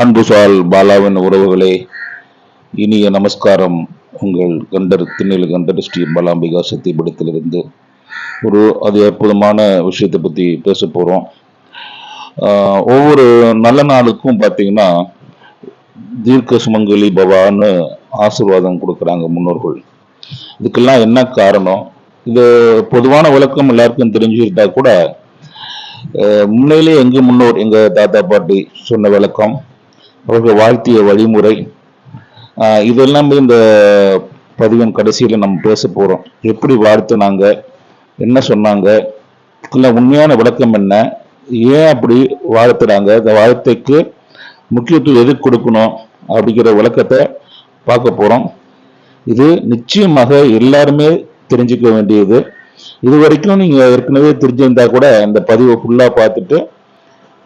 அன்புசால் பாலாவின் உறவுகளே இனிய நமஸ்காரம். உங்கள் கண்டர் திண்ணில் கண்டர் ஸ்ரீ பாலாம்பிகா சத்தியபடத்திலிருந்து ஒரு அது அற்புதமான விஷயத்தை பற்றி பேச போகிறோம் ஒவ்வொரு நல்ல நாளுக்கும் பார்த்தீங்கன்னா தீர்க்க சுமங்கலி பவான்னு ஆசிர்வாதம் கொடுக்குறாங்க முன்னோர்கள். இதுக்கெல்லாம் என்ன காரணம்? இது பொதுவான விளக்கம் எல்லாருக்கும் தெரிஞ்சுக்கிட்டா கூட முன்னையிலே எங்கள் முன்னோர் எங்கள் தாத்தா பாட்டி சொன்ன விளக்கம் அவர்கள் வாழ்த்திய வழிமுறை. இதெல்லாமே இந்த பதிவின் கடைசியில் நம்ம பேச போகிறோம் எப்படி வாழ்த்துனாங்க என்ன சொன்னாங்க இல்லை உண்மையான விளக்கம் என்ன ஏன் அப்படி வாழ்த்துறாங்க இந்த வாழ்த்தைக்கு முக்கியத்துவம் எதுக்கு கொடுக்கணும் அப்படிங்கிற விளக்கத்தை பார்க்க போகிறோம் இது நிச்சயமாக எல்லாருமே தெரிஞ்சுக்க வேண்டியது. இது வரைக்கும் நீங்கள் ஏற்கனவே தெரிஞ்சிருந்தா கூட இந்த பதிவை ஃபுல்லாக பார்த்துட்டு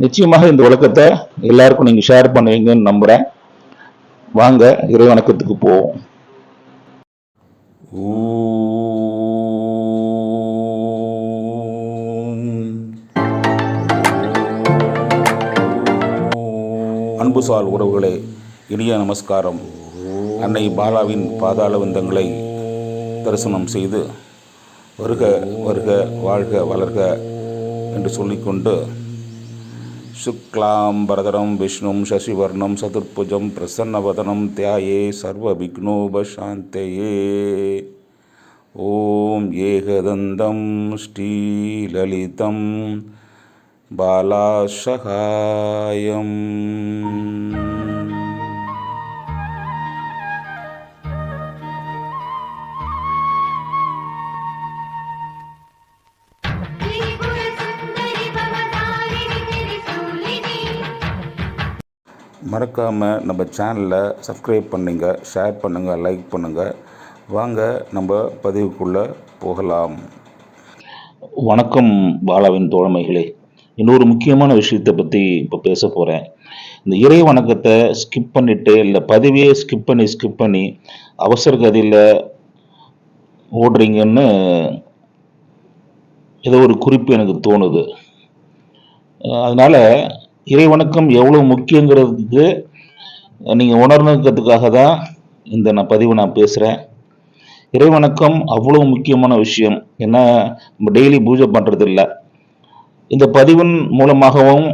நிச்சயமாக இந்த விளக்கத்தை எல்லாருக்கும் நீங்கள் ஷேர் பண்ணுவீங்கன்னு நம்புகிறேன் வாங்க இறை வணக்கத்துக்கு போவோம் அன்புசால் உறவுகளே இனிய நமஸ்காரம். அன்னை பாலாவின் பாதாள வந்தங்களை தரிசனம் செய்து வருக வருக வாழ்க வளர்க என்று சொல்லிக்கொண்டு शुक्लाम्बरधरं विष्णुं शशिवर्णं चतुर्भुजं प्रसन्नवदनं ध्याये सर्वविघ्नोपशान्तये ॐ एकदन्तं श्रीललितं बालाशहायम् மறக்காமல் நம்ம சேனலை சப்ஸ்கிரைப் பண்ணுங்கள் ஷேர் பண்ணுங்கள் லைக் பண்ணுங்கள் வாங்க நம்ம பதிவுக்குள்ளே போகலாம். வணக்கம் பாலாவின் தோழமைகளே. இன்னொரு முக்கியமான விஷயத்தை பற்றி இப்போ பேச போகிறேன் இந்த இறை வணக்கத்தை ஸ்கிப் பண்ணிவிட்டு இல்லை பதிவே ஸ்கிப் பண்ணி ஸ்கிப் பண்ணி அவசர கதியில் ஓடுறீங்கன்னு ஏதோ ஒரு குறிப்பு எனக்கு தோணுது. அதனால் இறை வணக்கம் எவ்வளோ முக்கியங்கிறதுக்கு நீங்கள் உணர்ந்துக்கிறதுக்காக தான் இந்த நான் பதிவு நான் பேசுகிறேன் இறை வணக்கம் அவ்வளோ முக்கியமான விஷயம் ஏன்னா நம்ம டெய்லி பூஜை பண்ணுறது இல்லை. இந்த பதிவின் மூலமாகவும்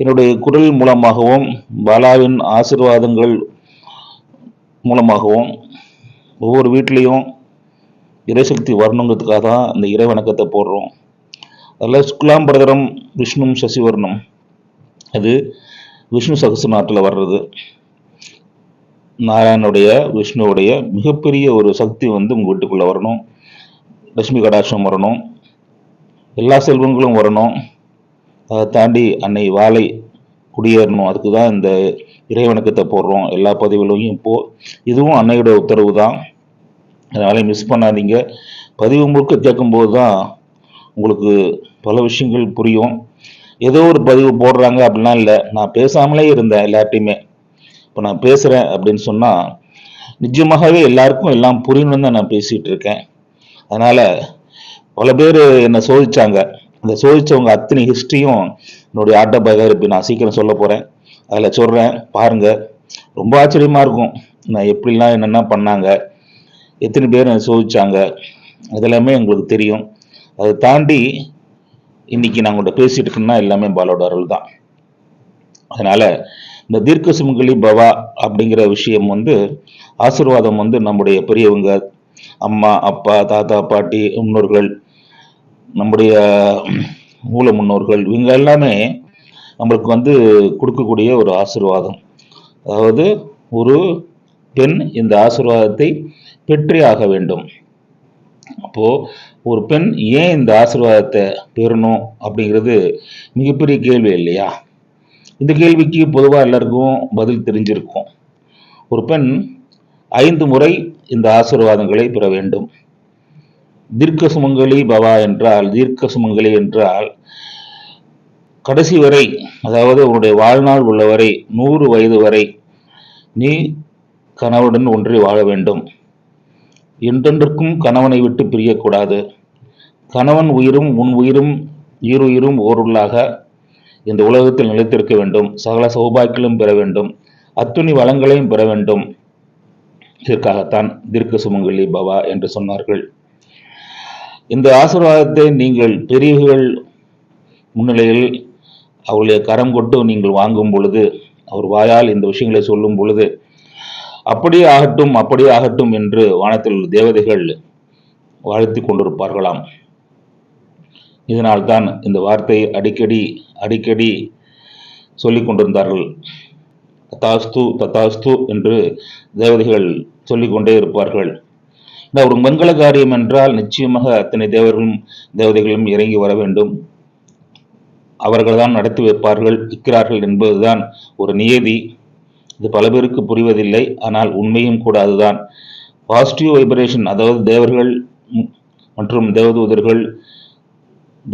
என்னுடைய குரல் மூலமாகவும் பாலாவின் ஆசிர்வாதங்கள் மூலமாகவும் ஒவ்வொரு வீட்லேயும் இறைசக்தி வரணுங்கிறதுக்காக தான் இந்த இறை வணக்கத்தை போடுறோம். அதில் சுக்லாம்பரதரம் விஷ்ணும் சசிவர்ணம். அது விஷ்ணு சகசநாட்டில் வர்றது. நாராயணுடைய விஷ்ணுவுடைய மிகப்பெரிய ஒரு சக்தி வந்து உங்கள் வீட்டுக்குள்ளே வரணும். லட்சுமி கடாட்சம் வரணும். எல்லா செல்வங்களும் வரணும். அதை தாண்டி அன்னை வாழை குடியேறணும். அதுக்கு தான் இந்த இறைவணக்கத்தை போடுறோம். எல்லா பதிவுகளையும் இப்போது இதுவும் அன்னையோட உத்தரவு தான். அதனால மிஸ் பண்ணாதீங்க. பதிவு முழுக்க கேட்கும்போது தான் உங்களுக்கு பல விஷயங்கள் புரியும். ஏதோ ஒரு பதிவு போடுறாங்க அப்படிலாம் இல்லை. நான் பேசாமலே இருந்தேன் எல்லார்ட்டையுமே. இப்போ நான் பேசுகிறேன் அப்படின்னு சொன்னால் நிஜமாகவே எல்லாருக்கும் எல்லாம் புரியணும்னு தான் நான் பேசிகிட்டு இருக்கேன். அதனால் பல பேர் என்னை சோதிச்சாங்க. அந்த சோதித்தவங்க அத்தனை ஹிஸ்ட்ரியும் என்னுடைய ஆட்டோபயோகிராபி நான் சீக்கிரம் சொல்ல போகிறேன் அதில் சொல்கிறேன் பாருங்கள் ரொம்ப ஆச்சரியமாக இருக்கும். நான் எப்படிலாம் என்னென்ன பண்ணாங்க. எத்தனை பேர் என்னை சோதிச்சாங்க. அதெல்லாமே எங்களுக்கு தெரியும். அதை தாண்டி இன்னைக்கு நான் உங்கள்கிட்ட பேசிட்டு இருக்கோம்னா எல்லாமே பாலோட அருள் தான் அதனால இந்த தீர்க்க சுமங்கலி பவா அப்படிங்கிற விஷயம் வந்து ஆசீர்வாதம் வந்து நம்முடைய பெரியவங்க அம்மா அப்பா தாத்தா பாட்டி முன்னோர்கள் நம்முடைய மூல முன்னோர்கள் இவங்க எல்லாமே நம்மளுக்கு வந்து கொடுக்கக்கூடிய ஒரு ஆசீர்வாதம். அதாவது ஒரு பெண் இந்த ஆசீர்வாதத்தை பெற்றே ஆக வேண்டும். அப்போ ஒரு பெண் ஏன் இந்த ஆசீர்வாதத்தை பெறணும் அப்படிங்கிறது மிகப்பெரிய கேள்வி இல்லையா? இந்த கேள்விக்கு பொதுவாக எல்லாருக்கும் பதில் தெரிஞ்சிருக்கும். ஒரு பெண் ஐந்து முறை இந்த ஆசீர்வாதங்களை பெற வேண்டும். தீர்க்க சுமங்கலி பவா என்றால் தீர்க்க சுமங்கலி என்றால் கடைசி வரை அதாவது உன்னுடைய வாழ்நாள் உள்ளவரை நூறு வயது வரை நீ கணவனுடன் ஒன்றி வாழ வேண்டும். என்றென்றுக்கும் கணவனை விட்டு பிரியக்கூடாது. கணவன் உயிரும் உன் உயிரும் ஈருயிரும் ஓருள்ளாக. இந்த உலகத்தில் நிலைத்திருக்க வேண்டும். சகல சௌபாக்கியங்களும் பெற வேண்டும். அத்துணி வளங்களையும் பெற வேண்டும். இதற்காகத்தான் தீர்க்க சுமங்கலி பவா என்று சொன்னார்கள். இந்த ஆசீர்வாதத்தை நீங்கள் பெரியவர்கள் முன்னிலையில் அவருடைய கரம் கொண்டு நீங்கள் வாங்கும் பொழுது அவர் வாயால் இந்த விஷயங்களை சொல்லும் பொழுது அப்படியே ஆகட்டும் அப்படியே ஆகட்டும் என்று வானத்தில் தேவதைகள் வாழ்த்தி கொண்டிருப்பார்களாம். இதனால்தான் இந்த வார்த்தையை அடிக்கடி அடிக்கடி சொல்லிக் கொண்டிருந்தார்கள். ததாஸ்து ததாஸ்து என்று தேவதைகள் சொல்லிக்கொண்டே இருப்பார்கள். இந்த ஒரு மங்கள காரியம் என்றால் நிச்சயமாக அத்தனை தேவர்களும் தேவதைகளும் இறங்கி வர வேண்டும். அவர்கள்தான் நடத்தி வைப்பார்கள் இருக்கிறார்கள் என்பதுதான் ஒரு நியதி. இது பல பேருக்கு புரிவதில்லை ஆனால் உண்மையும் கூட அதுதான். பாசிட்டிவ் வைப்ரேஷன் அதாவது தேவர்கள் மற்றும் தேவதூதர்கள்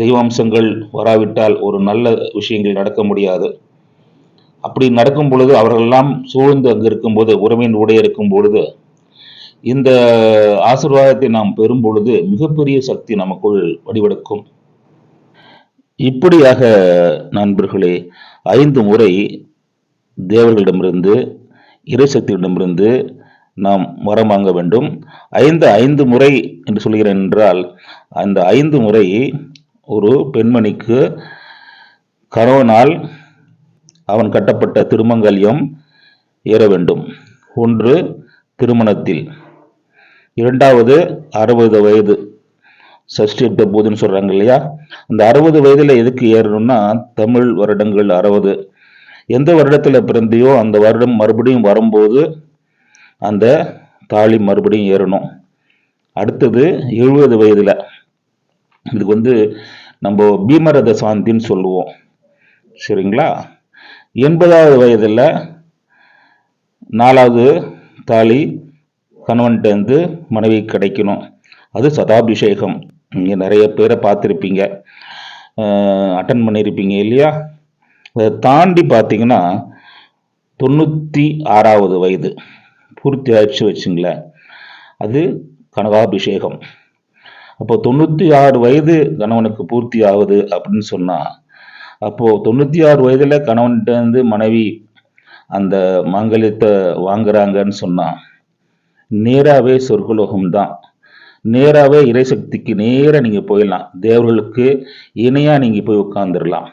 தெய்வாம்சங்கள் வராவிட்டால் ஒரு நல்ல விஷயங்கள் நடக்க முடியாது. அப்படி நடக்கும் பொழுது அவர்களெல்லாம் சூழ்ந்து அங்கு இருக்கும்போது உறவின் உடைய இருக்கும் பொழுது இந்த ஆசிர்வாதத்தை நாம் பெறும் பொழுது மிகப்பெரிய சக்தி நமக்குள் வடிவெடுக்கும். இப்படியாக நண்பர்களே ஐந்து முறை தேவர்களிடமிருந்து இறைசக்தியிடமிருந்து நாம் வரம் வாங்க வேண்டும். ஐந்து ஐந்து முறை என்று சொல்கிறேன் என்றால் அந்த ஐந்து முறை ஒரு பெண்மணிக்கு கரோனால் அவன் கட்டப்பட்ட திருமங்கல்யம் ஏற வேண்டும். ஒன்று திருமணத்தில். இரண்டாவது அறுபது வயது. சஷ்டி எடுத்த போதுன்னு சொல்கிறாங்க இல்லையா? அந்த அறுபது வயதில் எதுக்கு ஏறணும்னா தமிழ் வருடங்கள் அறுபது. எந்த வருடத்தில் பிறந்தியோ அந்த வருடம் மறுபடியும் வரும்போது அந்த தாலி மறுபடியும் ஏறணும். அடுத்தது எழுபது வயதில். இதுக்கு வந்து நம்ம பீமரத சாந்தின்னு சொல்லுவோம். சரிங்களா? எண்பதாவது வயதில் நாலாவது தாலி கணவன்கிட்டேருந்து மனைவி கிடைக்கணும். அது சதாபிஷேகம். நீங்கள் நிறைய பேரை பார்த்துருப்பீங்க. அட்டன் பண்ணியிருப்பீங்க இல்லையா? அதை தாண்டி பார்த்தீங்கன்னா தொண்ணூற்றி ஆறாவது வயது. பூர்த்தி ஆயிடுச்சு வச்சுங்களேன். அது கனகாபிஷேகம். அப்போ தொண்ணூற்றி ஆறு வயது கணவனுக்கு பூர்த்தி ஆகுது அப்படின்னு சொன்னால் அப்போது தொண்ணூற்றி ஆறு வயதில் கணவன்கிட்ட இருந்து மனைவி அந்த மாங்கல்யத்தை வாங்குறாங்கன்னு சொன்னால் நேராகவே சொர்க்கலோகம் தான். நேராகவே இறைசக்திக்கு நேராக நீங்கள் போயிடலாம். தேவர்களுக்கு இணையாக நீங்கள் போய் உட்காந்துடலாம்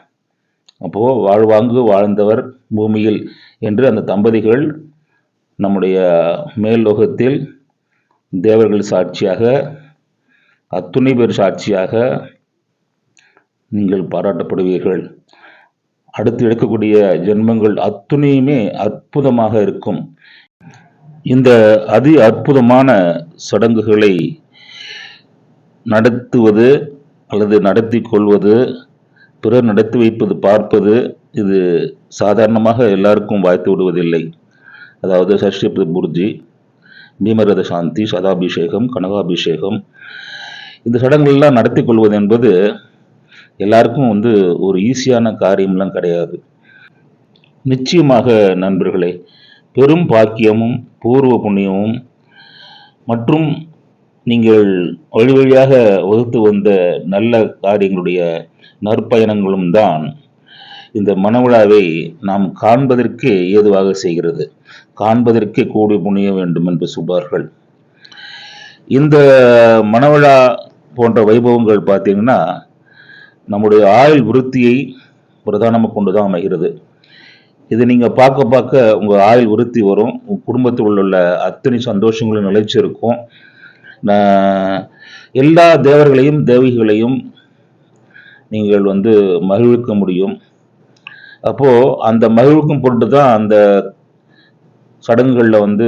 அப்போது வாழ்வாங்கு வாழ்ந்தவர் பூமியில் என்று அந்த தம்பதிகள் நம்முடைய மேல் லோகத்தில் தேவர்கள் சாட்சியாக அத்துணை பேர் சாட்சியாக நீங்கள் பாராட்டப்படுவீர்கள். அடுத்து எடுக்கக்கூடிய ஜென்மங்கள் அத்துணையுமே அற்புதமாக இருக்கும். இந்த அதி அற்புதமான சடங்குகளை நடத்துவது அல்லது நடத்தி கொள்வது பிறர் நடத்தி வைப்பது பார்ப்பது இது சாதாரணமாக எல்லாருக்கும் வாய்த்து விடுவதில்லை. அதாவது சஷ்டி பூர்ஜி பீமரத சாந்தி சதாபிஷேகம் கனகாபிஷேகம் இந்த சடங்குகள்லாம் நடத்தி கொள்வது என்பது எல்லாருக்கும் வந்து ஒரு ஈஸியான காரியம்லாம் கிடையாது. நிச்சயமாக நண்பர்களே பெரும் பாக்கியமும் பூர்வ புண்ணியமும் மற்றும் நீங்கள் வழி வழியாக வகுத்து வந்த நல்ல காரியங்களுடைய நற்பயணங்களும் தான் இந்த மனவிழாவை நாம் காண்பதற்கே ஏதுவாக செய்கிறது. காண்பதற்கே கூடி புண்ணிய வேண்டும் என்று சொல்வார்கள். இந்த மனவிழா போன்ற வைபவங்கள் பார்த்தீங்கன்னா நம்முடைய ஆயுள் விருத்தியை பிரதானமாக கொண்டு தான் அமைகிறது. இது நீங்கள் பார்க்க பார்க்க உங்கள் ஆயுள் விருத்தி வரும். உங்கள் குடும்பத்தில் உள்ள அத்தனை சந்தோஷங்களும் நிலைச்சிருக்கும் நான் எல்லா தேவர்களையும் தேவிகளையும் நீங்கள் வந்து மகிழ்விக்க முடியும். அப்போது அந்த மகிழ்வுக்கும் பொருட்டு தான் அந்த சடங்குகளில் வந்து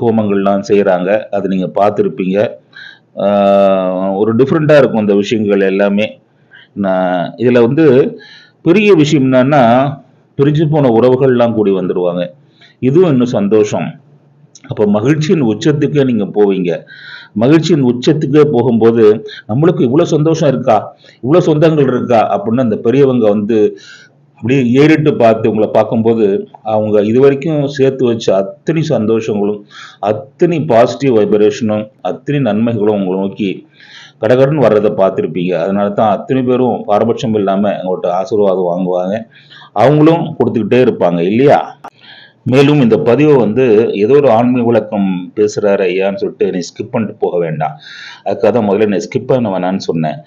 ஹோமங்கள்லாம் செய்கிறாங்க அது நீங்கள் பார்த்துருப்பீங்க. ஒரு டிஃப்ரெண்ட்டாக இருக்கும் அந்த விஷயங்கள் எல்லாமே. நான் இதில் வந்து பெரிய விஷயம் என்னன்னா பிரிஞ்சு போன உறவுகள்லாம் கூடி வந்துடுவாங்க இதுவும் இன்னும் சந்தோஷம். அப்போ மகிழ்ச்சியின் உச்சத்துக்கே நீங்கள் போவீங்க. மகிழ்ச்சியின் உச்சத்துக்கே போகும்போது நம்மளுக்கு இவ்வளோ சந்தோஷம் இருக்கா? இவ்வளோ சொந்தங்கள் இருக்கா? அப்படின்னு அந்த பெரியவங்க வந்து அப்படியே ஏறிட்டு பார்த்து உங்களை பார்க்கும்போது அவங்க இது வரைக்கும் சேர்த்து வச்ச அத்தனை சந்தோஷங்களும் அத்தனை பாசிட்டிவ் வைப்ரேஷனும் அத்தனை நன்மைகளும் உங்களை நோக்கி கடகடன் வர்றதை பார்த்துருப்பீங்க. அதனால தான் அத்தனை பேரும் பாரபட்சம் இல்லாமல் உங்கள்கிட்ட ஆசீர்வாதம் வாங்குவாங்க. அவங்களும் கொடுத்துக்கிட்டே இருப்பாங்க இல்லையா? மேலும் இந்த பதிவை வந்து ஏதோ ஒரு ஆன்மீக விளக்கம் பேசுகிறாரு ஐயான்னு சொல்லிட்டு நீ ஸ்கிப் பண்ணிட்டு போக வேண்டாம். அதுக்காக தான் முதல்ல நீ ஸ்கிப் பண்ண வேணான்னு சொன்னேன்.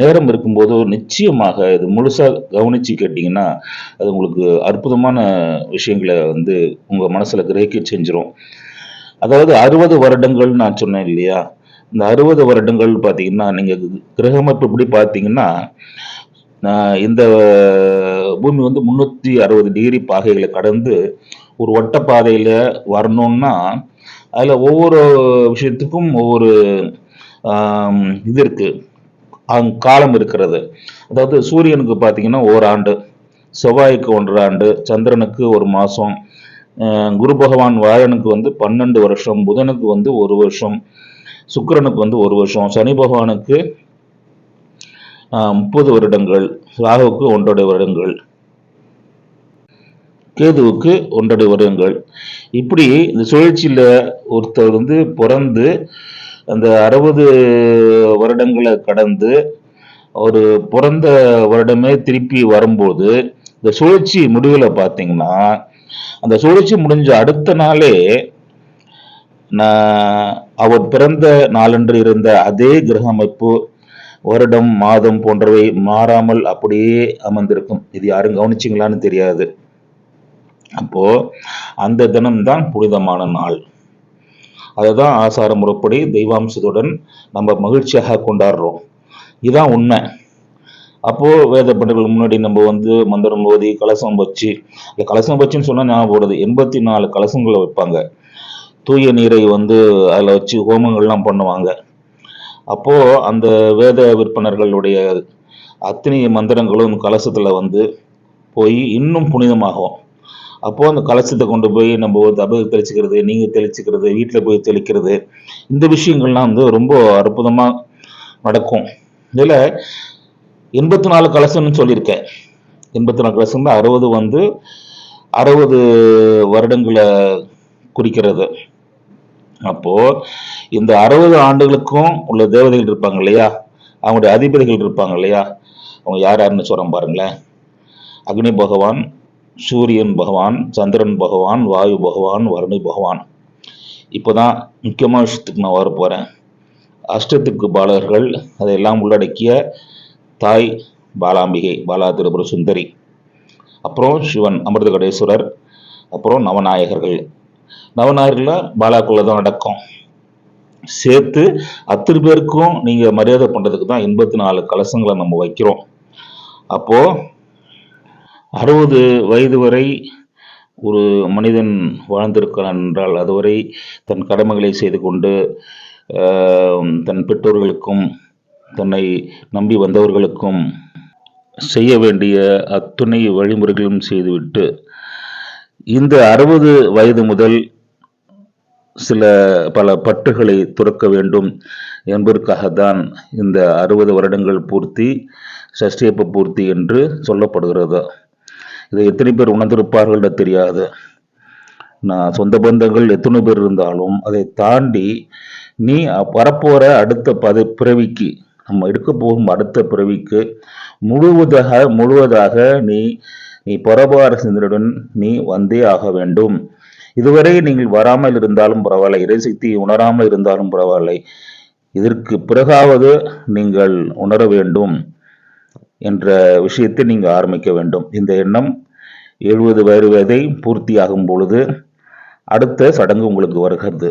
நேரம் இருக்கும்போது நிச்சயமாக இது முழுசாக கவனித்து கேட்டிங்கன்னா அது உங்களுக்கு அற்புதமான விஷயங்களை வந்து உங்கள் மனசில் கிரகிக்க செஞ்சிடும் அதாவது அறுபது வருடங்கள் நான் சொன்னேன் இல்லையா? இந்த அறுபது வருடங்கள் பார்த்தீங்கன்னா நீங்கள் கிரகமைப்பு இப்படி பார்த்தீங்கன்னா நான் இந்த பூமி வந்து முந்நூற்றி அறுபது டிகிரி பாகைகளை கடந்து ஒரு ஒட்டப்பாதையில் வரணும்னா அதில் ஒவ்வொரு விஷயத்துக்கும் ஒவ்வொரு இது இருக்குது காலம் இருக்கிறது. அதாவது சூரியனுக்கு பார்த்தீங்கன்னா ஓராண்டு செவ்வாய்க்கு ஒன்றரை ஆண்டு சந்திரனுக்கு ஒரு மாதம் குரு பகவான் வாயனுக்கு வந்து பன்னெண்டு வருஷம் புதனுக்கு வந்து ஒரு வருஷம் சுக்கிரனுக்கு வந்து ஒரு வருஷம் சனி பகவானுக்கு முப்பது வருடங்கள் ராகுவுக்கு ஒன்றரை வருடங்கள். கேதுவுக்கு ஒன்றரை வருடங்கள் இப்படி இந்த சுழற்சியில் ஒருத்தர் வந்து பிறந்து அந்த அறுபது வருடங்களை கடந்து ஒரு பிறந்த வருடமே திருப்பி வரும்போது இந்த சுழற்சி முடிவில் பார்த்தீங்கன்னா அந்த சுழற்சி முடிஞ்ச அடுத்த நாளே நான் அவர் பிறந்த நாளன்று இருந்த அதே கிரக அமைப்பு வருடம் மாதம் போன்றவை மாறாமல் அப்படியே அமர்ந்திருக்கும். இது யாரும் கவனிச்சிங்களான்னு தெரியாது. அப்போ அந்த தினம்தான் புனிதமான நாள். அதுதான் ஆசார முறைப்படி தெய்வாம்சத்துடன் நம்ம மகிழ்ச்சியாக கொண்டாடுறோம். இதுதான் உண்மை. அப்போ வேத பண்டிகள் முன்னாடி நம்ம வந்து மந்திரம் ஓதி கலசம் வச்சு இந்த கலசம் வச்சுன்னு சொன்னா ஞாபகம் வருது. எண்பத்தி நாலு கலசங்களை வைப்பாங்க. தூய நீரை வந்து அதில் வச்சு ஹோமங்கள்லாம் பண்ணுவாங்க. அப்போ அந்த வேத விற்பனர்களுடைய அத்தனை மந்திரங்களும் கலசத்துல வந்து போய் இன்னும் புனிதமாகும். அப்போது அந்த கலசத்தை கொண்டு போய் நம்ம வந்து அபக தெளிச்சுக்கிறது நீங்கள் தெளிச்சுக்கிறது வீட்டில் போய் தெளிக்கிறது இந்த விஷயங்கள்லாம் வந்து ரொம்ப அற்புதமாக நடக்கும். இதில் எண்பத்தி நாலு கலசம்னு சொல்லியிருக்கேன். எண்பத்தி நாலு கலசம் அறுபது வந்து அறுபது வருடங்களை குறிக்கிறது. அப்போ இந்த அறுபது ஆண்டுகளுக்கும் உள்ள தேவதைகள் இருப்பாங்க இல்லையா? அவங்களுடைய அதிபதிகள் இருப்பாங்க இல்லையா? அவங்க யார் யாருன்னு சொல்கிறோம் பாருங்களேன். அக்னி பகவான் சூரியன் பகவான் சந்திரன் பகவான் வாயு பகவான் வருணி பகவான். இப்போ தான் முக்கியமான விஷயத்துக்கு நான் வர அஷ்டத்துக்கு பாலகர்கள் அதையெல்லாம் உள்ளடக்கிய தாய் பாலாம்பிகை பாலா திருபுர சுந்தரி. அப்புறம் சிவன் அமிர்த கடேஸ்வரர் அப்புறம் நவநாயகர்கள். நவநாயகர்கள் பாலாக்குள்ள தான் நடக்கும் சேர்த்து அத்தனை பேருக்கும் நீங்கள் மரியாதை பண்ணுறதுக்கு தான் எண்பத்தி நாலு கலசங்களை நம்ம வைக்கிறோம். அப்போது அறுபது வயது வரை ஒரு மனிதன் வாழ்ந்திருக்கிறான் என்றால் அதுவரை தன் கடமைகளை செய்து கொண்டு தன் பெற்றோர்களுக்கும் தன்னை நம்பி வந்தவர்களுக்கும் செய்ய வேண்டிய அத்துணை வழிமுறைகளும் செய்துவிட்டு இந்த அறுபது வயது முதல் சில பல பட்டுகளை துறக்க வேண்டும் என்பதற்காகத்தான் இந்த அறுபது வருடங்கள் பூர்த்தி சஷ்டியப்ப பூர்த்தி என்று சொல்லப்படுகிறது. இதை எத்தனை பேர் உணர்ந்திருப்பார்கள் தெரியாது. நான் சொந்த பந்தங்கள் எத்தனை பேர் இருந்தாலும் அதை தாண்டி நீ வரப்போகிற அடுத்த பத பிறவிக்கு நம்ம எடுக்க போகும் அடுத்த பிறவிக்கு முழுவதாக முழுவதாக நீ நீ பரபார சிந்தனுடன் நீ வந்தே ஆக வேண்டும். இதுவரை நீங்கள் வராமல் இருந்தாலும் பரவாயில்லை. இறைசக்தி உணராமல் இருந்தாலும் பரவாயில்லை. இதற்கு பிறகாவது நீங்கள் உணர வேண்டும். என்ற விஷயத்தை நீங்க ஆரம்பிக்க வேண்டும். இந்த எண்ணம் எழுபது வயது வயதை பூர்த்தியாகும் பொழுது அடுத்த சடங்கு உங்களுக்கு வருகிறது.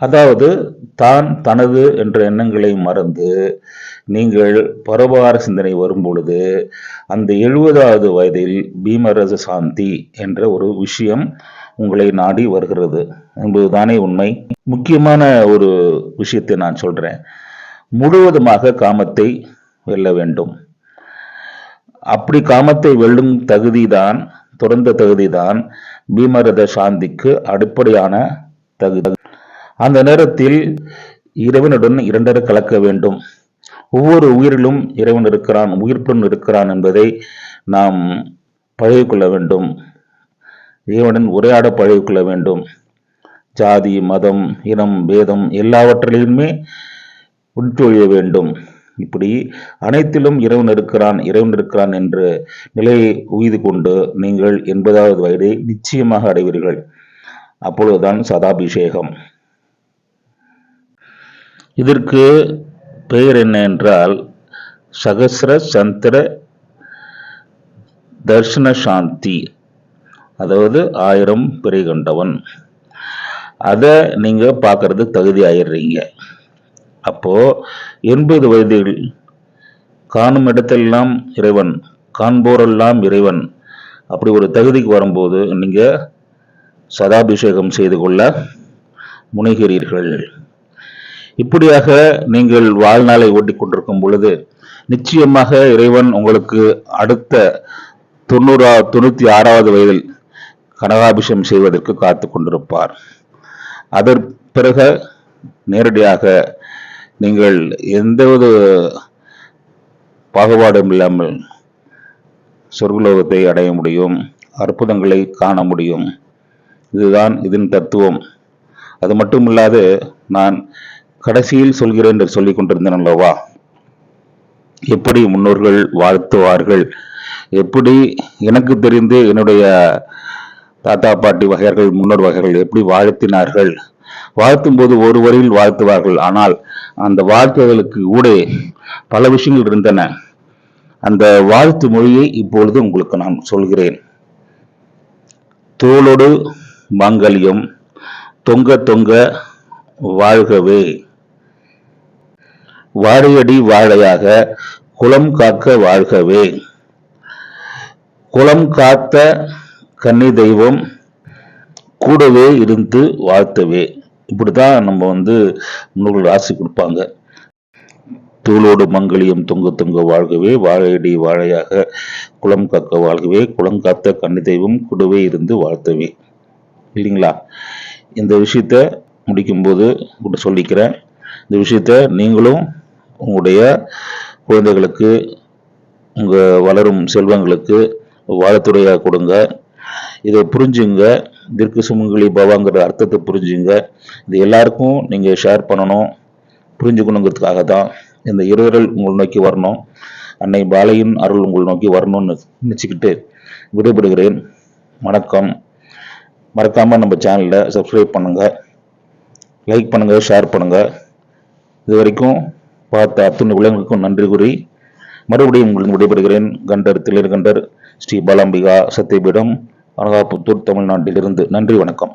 அதாவது தான் தனது என்ற எண்ணங்களை மறந்து நீங்கள் பரோபகார சிந்தனை வரும் பொழுது அந்த எழுபதாவது வயதில் பீமரச சாந்தி என்ற ஒரு விஷயம் உங்களை நாடி வருகிறது. என்பதுதானே உண்மை. முக்கியமான ஒரு விஷயத்தை நான் சொல்றேன். முழுவதுமாக காமத்தை வெல்ல வேண்டும். அப்படி காமத்தை வெல்லும் தகுதிதான் துறந்த தகுதிதான் பீமரத சாந்திக்கு அடிப்படையான தகுதி. அந்த நேரத்தில் இறைவனுடன் இரண்டரை கலக்க வேண்டும். ஒவ்வொரு உயிரிலும் இறைவன் இருக்கிறான் உயிர்ப்புடன் இருக்கிறான் என்பதை நாம் பழகிக்கொள்ள வேண்டும். இறைவனுடன் உரையாட பழகிக்கொள்ள வேண்டும். ஜாதி மதம் இனம் பேதம் எல்லாவற்றிலுமே உட்கொழிய வேண்டும். இப்படி அனைத்திலும் இறைவன் இருக்கிறான் இறைவன் இருக்கிறான் என்று நிலையை உய்து கொண்டு நீங்கள் எண்பதாவது வயதை நிச்சயமாக அடைவீர்கள். அப்பொழுதுதான் சதாபிஷேகம். இதற்கு பெயர் என்ன என்றால் சகசிர சந்திர தர்ஷன சாந்தி அதாவது ஆயிரம் பிறை கண்டவன். அதை நீங்க பார்க்கறதுக்கு தகுதி ஆயிடுறீங்க அப்போ எண்பது வயதில் காணும் இடத்தெல்லாம் இறைவன் காண்போரெல்லாம் இறைவன். அப்படி ஒரு தகுதிக்கு வரும்போது நீங்கள் சதாபிஷேகம் செய்து கொள்ள முனைகிறீர்கள். இப்படியாக நீங்கள் வாழ்நாளை ஓட்டிக்கொண்டிருக்கும் பொழுது நிச்சயமாக இறைவன் உங்களுக்கு அடுத்த தொண்ணூறா தொண்ணூற்றி ஆறாவது வயதில் கனகாபிஷேகம் செய்வதற்கு காத்து கொண்டிருப்பார். அதன் பிறகு நேரடியாக நீங்கள் எந்தவித பாகுபாடும் இல்லாமல் சொர்க்குலோகத்தை அடைய முடியும் அற்புதங்களை காண முடியும். இதுதான் இதன் தத்துவம். அது மட்டுமில்லாது நான் கடைசியில் சொல்கிறேன் என்று சொல்லிக் கொண்டிருந்தேன் அல்லவா? எப்படி முன்னோர்கள் வாழ்த்துவார்கள்? எப்படி எனக்கு தெரிந்து என்னுடைய தாத்தா பாட்டி வகையர்கள் முன்னோர் வகைகள் எப்படி வாழ்த்தினார்கள்? வாழ்த்தும் போது ஒரு வரையில் வாழ்த்துவார்கள். ஆனால் அந்த வாழ்த்துகளுக்கு ஊடே பல விஷயங்கள் இருந்தன. அந்த வாழ்த்து மொழியை இப்பொழுது உங்களுக்கு நான் சொல்கிறேன். தோளோடு மாங்கல்யம் தொங்க தொங்க வாழ்கவே. வாழையடி வாழையாக குலம் காக்க வாழ்கவே. குலம் காத்த கன்னி தெய்வம் கூடவே இருந்து வாழ்த்தவே. இப்படி தான் நம்ம வந்து முன்னோர்கள் ஆசி கொடுப்பாங்க. தூளோடு மங்கலியம் தொங்க தொங்க வாழ்கவே வாழையடி வாழையாக குளம் காக்க வாழ்கவே குளம் காத்த கன்னி தெய்வம் குடுவே இருந்து வாழ்த்தவே. இல்லைங்களா? இந்த விஷயத்த முடிக்கும்போது கூட சொல்லிக்கிறேன். இந்த விஷயத்த நீங்களும் உங்களுடைய குழந்தைகளுக்கு உங்கள் வளரும் செல்வங்களுக்கு வாழத்துறையாக கொடுங்க. இதை புரிஞ்சுங்க. திருக்கு சுமங்கலி பவாங்கிற அர்த்தத்தை புரிஞ்சுங்க. இது எல்லாருக்கும் நீங்கள் ஷேர் பண்ணணும். புரிஞ்சுக்கணுங்கிறதுக்காக தான் இந்த இருவரல் உங்களை நோக்கி வரணும். அன்னை பாலையின் அருள் உங்களை நோக்கி வரணும்னு நினச்சிக்கிட்டு விடுபடுகிறேன் வணக்கம். மறக்காமல் நம்ம சேனலை சப்ஸ்கிரைப் பண்ணுங்கள் லைக் பண்ணுங்கள் ஷேர் பண்ணுங்கள் இது வரைக்கும் பார்த்த அத்துணை விலங்குக்கும் நன்றி கூறி மறுபடியும் உங்களுக்கு விடைபெறுகிறேன். கண்டர் திளிர் கண்டர் ஸ்ரீ பாலாம்பிகா சத்தியபீடம் அனகாபுத்தூர் தமிழ்நாட்டிலிருந்து நன்றி வணக்கம்.